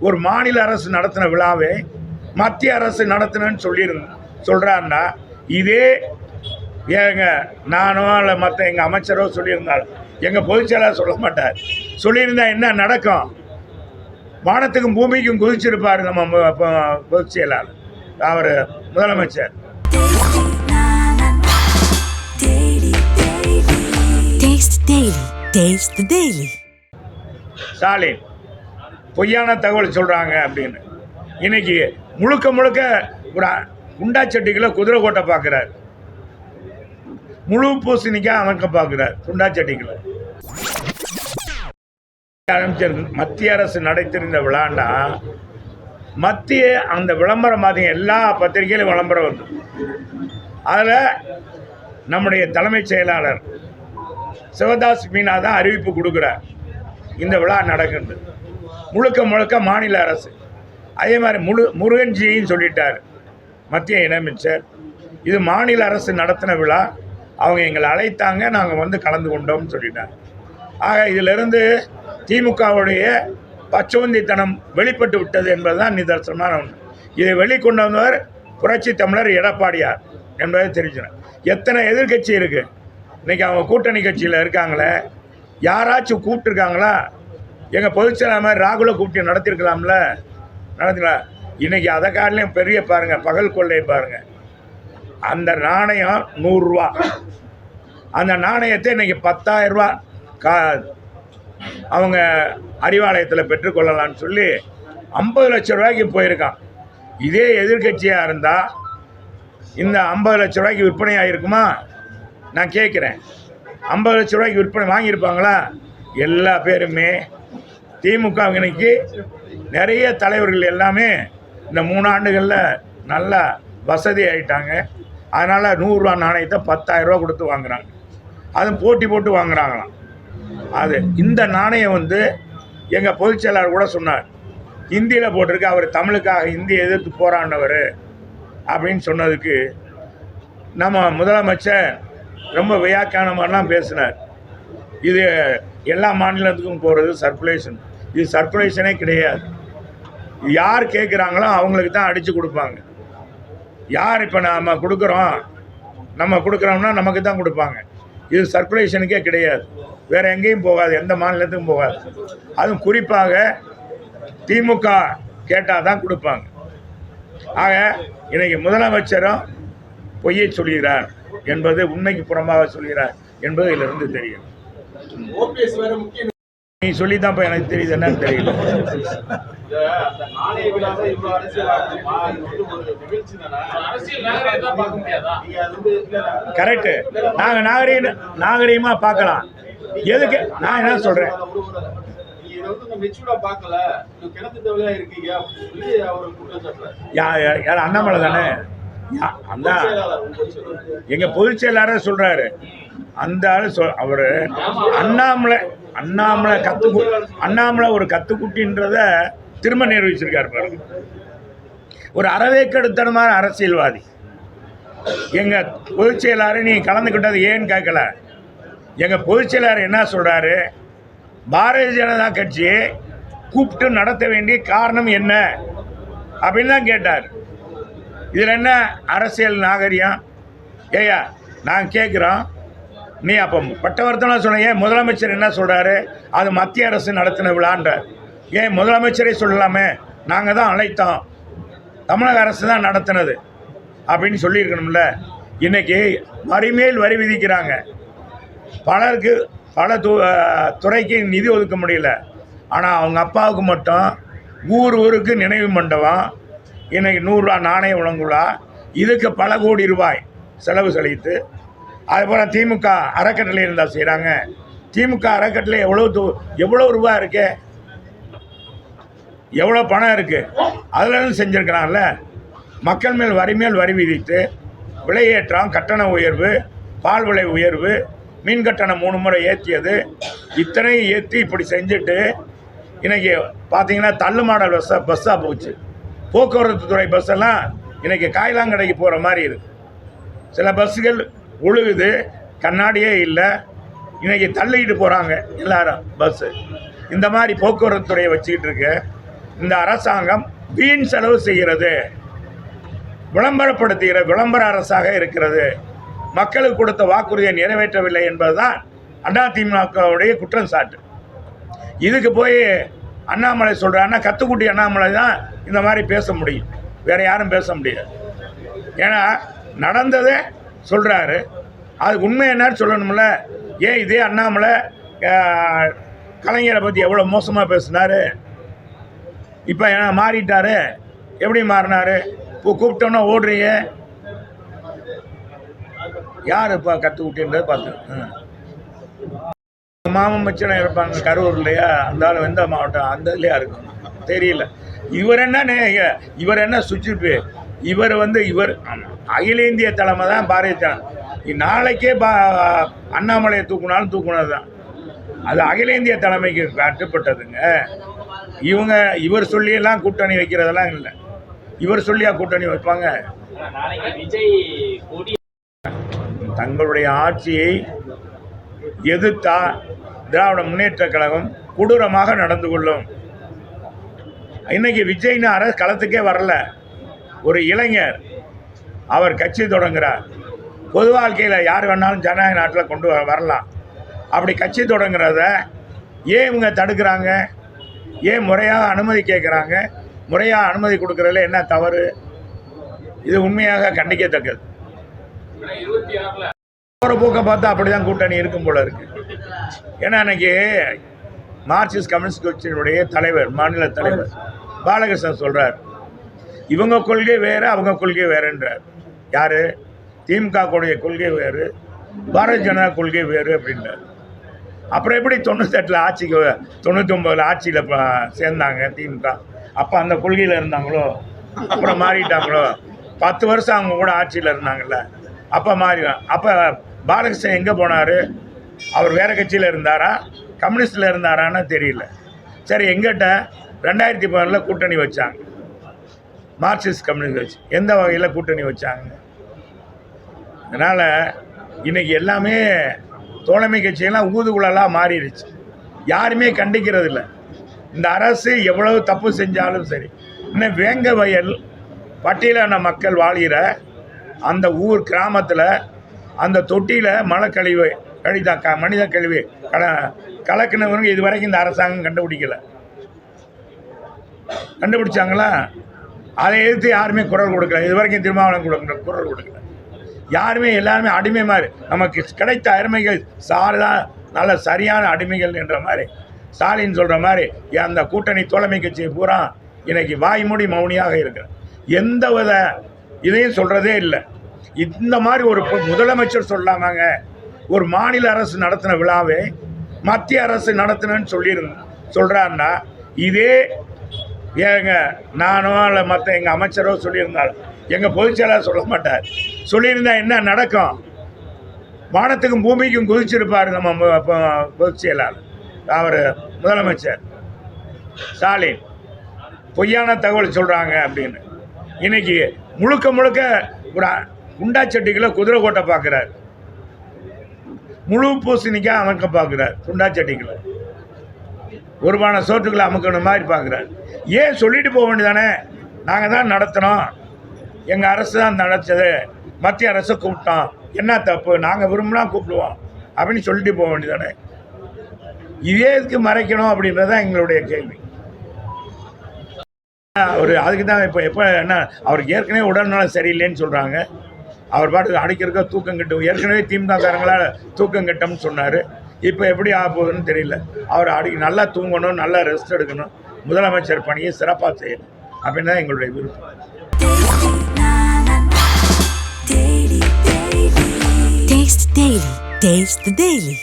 ஒரு மாநில அரசு நடத்தின விழாவை மத்திய அரசு நடத்தினேன்னு சொல்லியிருந்த சொல்கிறாருன்னா இதே ஏங்க நானோ இல்லை மற்ற எங்கள் அமைச்சரோ சொல்லியிருந்தாலும் எங்கள் பொதுச்செயலாளர் சொல்ல மாட்டார். சொல்லியிருந்தா என்ன நடக்கும்? வானத்துக்கும் பூமிக்கும் குதிச்சிருப்பார் நம்ம பொதுச் செயலாளர். அவர் முதலமைச்சர். ஸ்டாலின். பொய்யான தகவல் சொல்கிறாங்க அப்படின்னு. இன்னைக்கு முழுக்க முழுக்க ஒரு அ- குதிரை கோட்டை பார்க்குறாரு முழு பூசணிக்காக அமைக்க பார்க்குறார் குண்டாச்சட்டிகளை அமைச்சர் மத்திய அரசு நடத்திருந்த விழாண்டா மத்திய அந்த விளம்பரம் பார்த்தீங்க எல்லா பத்திரிகையிலும் விளம்பரம் வந்து. அதில் நம்முடைய தலைமைச் செயலாளர் சிவதாஸ் மீனா தான் அறிவிப்பு கொடுக்குறார். இந்த விழா நடக்குது. முழுக்க முழுக்க மாநில அரசு. அதே மாதிரி முழு முருகன்ஜியும் சொல்லிட்டார். மத்திய இணையமைச்சர் இது மாநில அரசு நடத்தின விழா. அவங்க எங்களை அழைத்தாங்க. நாங்கள் வந்து கலந்து கொண்டோம்னு சொல்லிட்டாங்க. ஆக இதிலிருந்து திமுகவுடைய பச்சோந்தித்தனம் வெளிப்பட்டு விட்டது என்பதுதான் நிதர்சனமான ஒன்று இதை வெளிக்கொண்டு வந்தவர் புரட்சி தமிழர் எடப்பாடியார் என்பதை தெரிஞ்சுனேன் எத்தனை எதிர்க்கட்சி இருக்குது இன்றைக்கி அவங்க கூட்டணி கட்சியில் இருக்காங்களே. யாராச்சும் கூப்பிட்டுருக்காங்களா? எங்கள் பொதுச்செயலாளர் மாதிரி ராகுல கூப்பிட்டு நடத்திருக்கலாம்ல? நடத்திக்கலாம் இன்னைக்கு அதை காட்டிலையும் பெரிய பாருங்கள் பகல் கொள்ளை பாருங்கள் அந்த நாணயம் நூறுரூவா. அந்த நாணயத்தை இன்னைக்கு பத்தாயிரரூபா கா அவங்க அறிவாலயத்தில் பெற்றுக்கொள்ளலாம்னு சொல்லி ஐம்பது லட்ச ரூபாய்க்கு போயிருக்கான். இதே எதிர்க்கட்சியாக இருந்தால் இந்த ஐம்பது லட்ச ரூபாய்க்கு விற்பனை ஆகிருக்குமா நான் கேட்குறேன். ஐம்பது லட்ச ரூபாய்க்கு விற்பனை வாங்கியிருப்பாங்களா? எல்லா பேருமே திமுக இன்னைக்கு நிறைய தலைவர்கள் எல்லாமே இந்த மூணு ஆண்டுகளில் நல்லா வசதி ஆயிட்டாங்க. அதனால் நூறுரூவா நாணயத்தை பத்தாயிரரூவா கொடுத்து வாங்குகிறாங்க அதுவும் போட்டி போட்டு வாங்குறாங்களாம். அது இந்த நாணயம் வந்து எங்கள் பொதுச் செயலாளர் கூட சொன்னார். ஹிந்தியில் போட்டிருக்கு. அவர் தமிழுக்காக ஹிந்தி எதிர்த்து போராடினவர் அப்படின்னு சொன்னதுக்கு நம்ம முதலமைச்சர் ரொம்ப வியாக்கியானமாலாம் பேசினார். இது எல்லா மாநிலத்துக்கும் போகிறது சர்க்குலேஷன் இது சர்க்குலேஷனே கிடையாது. யார் கேட்குறாங்களோ அவங்களுக்கு தான் அடித்து கொடுப்பாங்க. யார் இப்போ நம்ம கொடுக்குறோம்? நம்ம கொடுக்குறோம்னா நமக்கு தான் கொடுப்பாங்க. இது சர்க்குலேஷனுக்கே கிடையாது. வேறு எங்கேயும் போகாது. எந்த மாநிலத்துக்கும் போகாது. அதுவும் குறிப்பாக திமுக கேட்டால் தான் கொடுப்பாங்க. ஆக இன்றைக்கி முதலமைச்சரும் பொய்யை சொல்கிறார் என்பது உண்மைக்கு புறமாக சொல்கிறார் என்பது இதிலிருந்து தெரியும். ஓபிஎஸ் நீ சொல்லி தான் இப்போ எனக்கு தெரியுது என்னன்னு தெரியல. கரெக்டு நாங்கள் நாகரீக நாகரீகமாக பார்க்கலாம். எதுக்கு? நான் என்ன சொல்கிறேன் யார் அண்ணாமலை தானே? யா அந்த பொதுச் செயலாளர், சொல்கிறாரு அந்த ஆள் சொல் அவர் அண்ணாமலை அண்ணாமலை கத்து அண்ணாமலை ஒரு கத்துக்குட்டின்றத திரும்ப நிர்வகிச்சிருக்கார் பாருங்க ஒரு அறவேக்கெடுத்தனமான அரசியல்வாதி. எங்கள் பொதுச் செயலாளர் நீ கலந்துக்கிட்டது ஏன்னு கேட்கல எங்கள் பொதுச் செயலாளர் என்ன சொல்கிறாரு பாரதிய ஜனதா கட்சியை கூப்பிட்டு நடத்த வேண்டிய காரணம் என்ன? அப்படின்னு தான் கேட்டார். இதில் என்ன அரசியல் நாகரிகம்? ஏய்யா நான் கேட்குறோம் நீ அப்போ பட்டவர்த்தனை சொன்ன ஏன் முதலமைச்சர் என்ன சொல்கிறாரு அது மத்திய அரசு நடத்தின விழான்றார் ஏன் முதலமைச்சரே சொல்லலாமே? நாங்கள் தான் அழைத்தோம். தமிழக அரசு தான் நடத்தினது. அப்படின்னு சொல்லியிருக்கணும்ல. இன்றைக்கி வரிமேல் வரி விதிக்கிறாங்க. பலருக்கு பல து துறைக்கு நிதி ஒதுக்க முடியல. ஆனால் அவங்க அப்பாவுக்கு மட்டும் ஊர் ஊருக்கு நினைவு மண்டபம். இன்றைக்கி நூறுரூவா நாணய வழங்குலா இதுக்கு பல கோடி ரூபாய் செலவு செலுத்து அதுபோல் திமுக அறக்கட்டளை இருந்தால் செய்கிறாங்க திமுக அறக்கட்டளை எவ்வளோ து எவ்வளோ ரூபா இருக்கு? எவ்வளோ பணம் இருக்குது அதில் இருந்து செஞ்சுருக்கலாம்ல. மக்கள் மேல் வரி மேல் வரி விதித்து விலையேற்றம் கட்டண உயர்வு பால் விலை உயர்வு மீன் கட்டணம் மூணு முறை ஏற்றியது. இத்தனையும் ஏற்றி இப்படி செஞ்சுட்டு இன்றைக்கி பார்த்தீங்கன்னா தள்ளு மாடல் பஸ்ஸாக பஸ்ஸாக போச்சு. போக்குவரத்து துறை பஸ்ஸெல்லாம் இன்றைக்கி காய்லாங்கடைக்கு போகிற மாதிரி இருக்குது சில பஸ்ஸுகள் ஒழுகுது கண்ணாடியே இல்லை. இன்றைக்கி தள்ளிக்கிட்டு போகிறாங்க எல்லாரும் பஸ்ஸு இந்த மாதிரி போக்குவரத்து துறையை வச்சுக்கிட்டு இருக்கு. இந்த அரசாங்கம் வீண் செலவு செய்கிறது. விளம்பரப்படுத்துகிற விளம்பர அரசாக இருக்கிறது. மக்களுக்கு கொடுத்த வாக்குறுதியை நிறைவேற்றவில்லை என்பதுதான் அதிமுகவுடைய குற்றம் சாட்டு. இதுக்கு போய் அண்ணாமலை சொல்கிறான்னா கத்துக்குட்டி அண்ணாமலை தான் இந்த மாதிரி பேச முடியும். வேறு யாரும் பேச முடியாது. ஏன்னா நடந்ததை சொல்கிறாரு அது உண்மை என்னன்னு சொல்லணும்ல. ஏன் இதே அண்ணாமலை கலைஞரை பற்றி எவ்வளோ மோசமாக பேசினாரு? இப்போ என்ன மாறிட்டார். எப்படி மாறினாரு? இப்போ கூப்பிட்டோன்னா ஓடுறீங்க. யார் இப்போ கற்றுக்கிட்டுன்றது பார்த்து மாமன் மச்சனம் இருப்பாங்க கரூர் இல்லையா? அந்த ஆள் எந்த மாவட்டம்? அந்த இதுலையா இருக்கும். தெரியல. இவர் என்ன இவர் என்ன சுற்றிப்பு இவர் வந்து இவர் அகில இந்திய தலைமை தான் பாரதிய ஜனதா. நாளைக்கே பா அண்ணாமலையை தூக்குனாலும் தூக்குனது தான். அது அகில இந்திய தலைமைக்கு கட்டுப்பட்டதுங்க. இவங்க இவர் சொல்லியெல்லாம் கூட்டணி வைக்கிறதெல்லாம் இல்லை. இவர் சொல்லியா கூட்டணி வைப்பாங்க. விஜய் தங்களுடைய ஆட்சியை எதிர்த்தா திராவிட முன்னேற்ற கழகம் கொடூரமாக நடந்து கொள்ளும். இன்னைக்கு விஜய்னு அரசு களத்துக்கே வரல. ஒரு இளைஞர் அவர் கட்சி தொடங்குறார். பொது வாழ்க்கையில் யார் வேணாலும் ஜனநாயக நாட்டில் கொண்டு வர வரலாம். அப்படி கட்சி தொடங்குறத ஏன் இவங்க தடுக்கிறாங்க? ஏன் முறையாக அனுமதி கேட்குறாங்க முறையாக அனுமதி கொடுக்குறதுல என்ன தவறு? இது உண்மையாக கண்டிக்கத்தக்கது. போகிற போக்க பார்த்தா அப்படிதான் கூட்டணி இருக்கும் போல இருக்கு. ஏன்னா அன்னைக்கு மார்க்சிஸ்ட் கம்யூனிஸ்ட் கட்சியினுடைய தலைவர் மாநில தலைவர் பாலகிருஷ்ணன் சொல்கிறார் இவங்க கொள்கை வேறு அவங்க கொள்கை வேறுன்றார். யார்? திமுக கொள்கை வேறு பாரதிய ஜனதா கொள்கை வேறு அப்படின்றார். அப்புறம் எப்படி தொண்ணூத்தெட்டில் ஆட்சிக்கு தொண்ணூற்றி ஆட்சியில் சேர்ந்தாங்க திமுக. அப்போ அந்த கொள்கையில் இருந்தாங்களோ? அப்புறம் மாறிட்டாங்களோ? பத்து வருஷம் அவங்க கூட ஆட்சியில் இருந்தாங்கல்ல. அப்போ மாறி அப்போ பாலகிருஷ்ணன் எங்கே போனார்? அவர் வேறு கட்சியில் இருந்தாரா? கம்யூனிஸ்டில் இருந்தாரான்னு தெரியல. சரி எங்கிட்ட ரெண்டாயிரத்தி பதினில் கூட்டணி வச்சாங்க. மார்க்சிஸ்ட் கம்யூனிஸ்ட் கட்சி. எந்த வகையில் கூட்டணி வச்சாங்க அதனால் இன்றைக்கி எல்லாமே தோழமை கட்சியெல்லாம் ஊதுகுழலாக மாறிடுச்சு. யாருமே கண்டிக்கிறது இல்லை இந்த அரசு எவ்வளவு தப்பு செஞ்சாலும் சரி. இன்னும் வேங்க வயல் பட்டியலான மக்கள் வாழ்கிற அந்த ஊர் கிராமத்தில் அந்த தொட்டியில் மலக்கழிவு கழிதா க மனித கழிவு கல கலக்கினவங்க இது வரைக்கும் இந்த அரசாங்கம் கண்டுபிடிக்கலை. கண்டுபிடிச்சாங்களா? அதை எதிர்த்து யாருமே குரல் கொடுக்கல. இது வரைக்கும் திருமாவளவன் கொடுக்கல குரல் கொடுக்கல. யாருமே எல்லாருமே அடிமை மாதிரி. நமக்கு கிடைத்த அருமைகள் சாரதா நல்ல சரியான அடிமைகள் என்ற மாதிரி. ஸ்டாலின் சொல்கிற மாதிரி அந்த கூட்டணி தோழமை கட்சி பூரா இன்னைக்கு வாய்மூடி மௌனியாக இருக்கிற எந்த வித இதையும் சொல்கிறதே இல்லை. இந்த மாதிரி ஒரு முதலமைச்சர் சொல்லாமாங்க ஒரு மாநில அரசு நடத்தின விழாவை மத்திய அரசு நடத்தினன்னு சொல்லியிருந்த சொல்கிறாருன்னா இதே ஏங்க நானோ இல்லை மற்ற எங்கள் அமைச்சரோ சொல்லியிருந்தாலும் எங்கள் பொதுச்செயலாளர் சொல்ல மாட்டார். சொல்லியிருந்தா என்ன நடக்கும்? வானத்துக்கும் பூமிக்கும் குதிச்சிருப்பார் நம்ம பொதுச் செயலாளர் அவர் முதலமைச்சர். ஸ்டாலின் பொய்யான தகவல் சொல்கிறாங்க அப்படின்னு. இன்னைக்கு முழுக்க முழுக்க ஒரு குண்டாச்சட்டிக்குள்ள குதிரை கோட்டை பார்க்குறாரு முழு பூசணிக்காக அமைக்க பார்க்குறாரு குண்டாச்சட்டிக்குள்ள ஒருமான சோற்றுக்களை அமுக்கணும் மாதிரி பார்க்குறாரு. ஏன் சொல்லிட்டு போக வேண்டியதானே? நாங்கள் தான் நடத்தினோம் எங்கள் அரசு தான் நடத்தது. மத்திய அரசை கூப்பிட்டோம் என்ன தப்பு? நாங்கள் விரும்பினா கூப்பிடுவோம். அப்படின்னு சொல்லிட்டு போக வேண்டியதானே? இதே இதுக்கு மறைக்கணும் அப்படின்றது தான் எங்களுடைய கேள்வி. அவர் அதுக்கு தான் இப்போ எப்போ என்ன அவருக்கு ஏற்கனவே உடல்நலம் சரியில்லைன்னு சொல்கிறாங்க அவர் பாட்டுக்கு அடிக்கிறக்க தூக்கம் கட்டும் ஏற்கனவே திமுககாரங்களால் தூக்கம் கட்டம்னு சொன்னார். இப்போ எப்படி ஆக போகுதுன்னு தெரியல அவர் அடி நல்லா தூங்கணும் நல்லா ரெஸ்ட் எடுக்கணும் முதலமைச்சர் பணியை சிறப்பாக செய்யணும் அப்படின்னு தான் எங்களுடைய விருப்பம் Taste Daily. Taste the Daily.